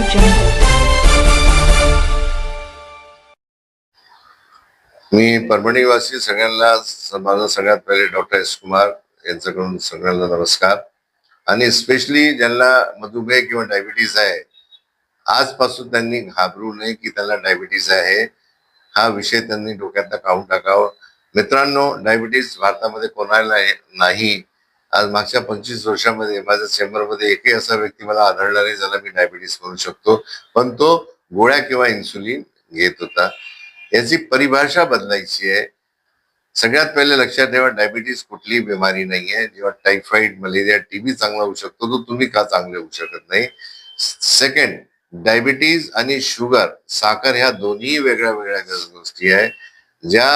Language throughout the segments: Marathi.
jungle. मी परभणीवासी सगळ्यांना माझा सगळ्यात पहिले डॉक्टर एस कुमार यांच्याकडून सगळ्यांना नमस्कार आणि स्पेशली ज्यांना मधुमेह किंवा डायबिटीज आहे आजपासून त्यांनी घाबरू नये की त्यांना डायबिटीज आहे हा विषय त्यांनी डोक्यातनं काढून टाकावा मित्रांनो डायबिटीज भारतामध्ये कोणाला नाही आज मागच्या पंचवीस वर्षामध्ये माझ्या चेंबरमध्ये एकही असा व्यक्ती मला आढळला नाही ज्याला मी डायबिटीस म्हणू शकतो. पण तो गोळ्या किंवा इन्सुलिन घेत होता. याची परिभाषा बदलायची आहे. सगळ्यात पहिले लक्षात ठेवा डायबिटीस कुठलीही बिमारी नाही आहे जेव्हा टायफॉइड मलेरिया टीबी चांगला होऊ शकतो तो तुम्ही का चांगले होऊ शकत नाही? सेकंड डायबिटीज आणि शुगर साखर ह्या दोन्ही वेगळ्या वेगळ्या गोष्टी आहे ज्या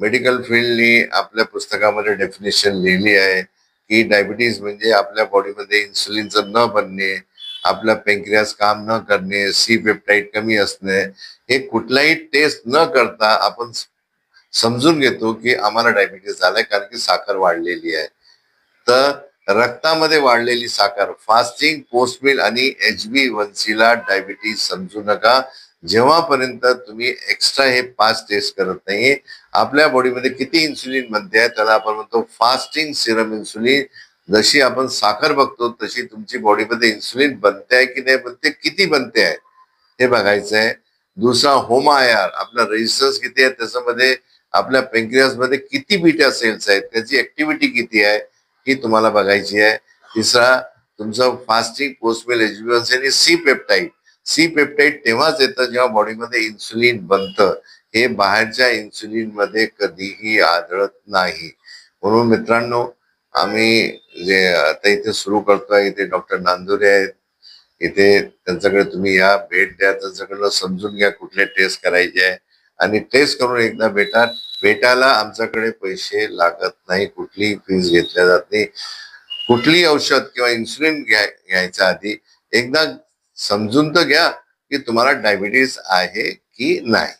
मेडिकल फील्डनी आपल्या पुस्तकामध्ये डेफिनेशन लिहिली आहे. की डायबिटीज म्हणजे आपल्या बॉडीमध्ये इन्सुलिनचं न बनणे आपला पेंक्रियास काम न करणे सी पेप्टाईड कमी असणे हे कुठलाही टेस्ट न करता आपण समजून घेतो की आम्हाला डायबिटीस झालाय कारण की साखर वाढलेली आहे. तर रक्तामध्ये वाढलेली साखर फास्टिंग पोस्ट मिल आणि एच बी ला डायबिटीज समजू नका. जेव्हापर्यंत तुम्ही एक्स्ट्रा हे पाच टेस्ट करत नाही आपल्या बॉडीमध्ये किती इन्सुलिन बनते आहे त्याला आपण म्हणतो फास्टिंग सिरम इन्सुलिन जशी आपण साखर बघतो तशी तुमची बॉडीमध्ये इन्सुलिन बनते आहे की नाही बनते किती बनते आहे हे बघायचं आहे. दुसरा होम आय आर आपला रेजिस्टन्स किती आहे त्याच्यामध्ये आपल्या पेंक्रियासमध्ये किती बीटा सेल्स आहेत त्याची ऍक्टिव्हिटी किती आहे ही तुम्हाला बघायची आहे. तिसरा तुमचं फास्टिंग पोस्टमेल एज्युएन्सी आणि सी पेप्टाईट सी पेप्टाईड तेव्हाच येतं जेव्हा बॉडीमध्ये इन्सुलिन बनतं. हे बाहेरच्या इन्सुलिनमध्ये कधीही आढळत नाही. म्हणून मित्रांनो आम्ही जे आता इथे सुरू करतोय इथे डॉक्टर नांदुरे आहेत. इथे त्यांच्याकडे तुम्ही या भेट द्या त्यांच्याकडनं समजून घ्या कुठले टेस्ट करायचे आहे. आणि टेस्ट करून एकदा भेटा भेटायला आमच्याकडे पैसे लागत नाही. कुठलीही फीज घेतल्या जात नाही. कुठलीही औषध किंवा इन्सुलिन घ्याय घ्यायच्या आधी एकदा समजून तर घ्या की तुम्हाला डायबिटीस आहे की नाही.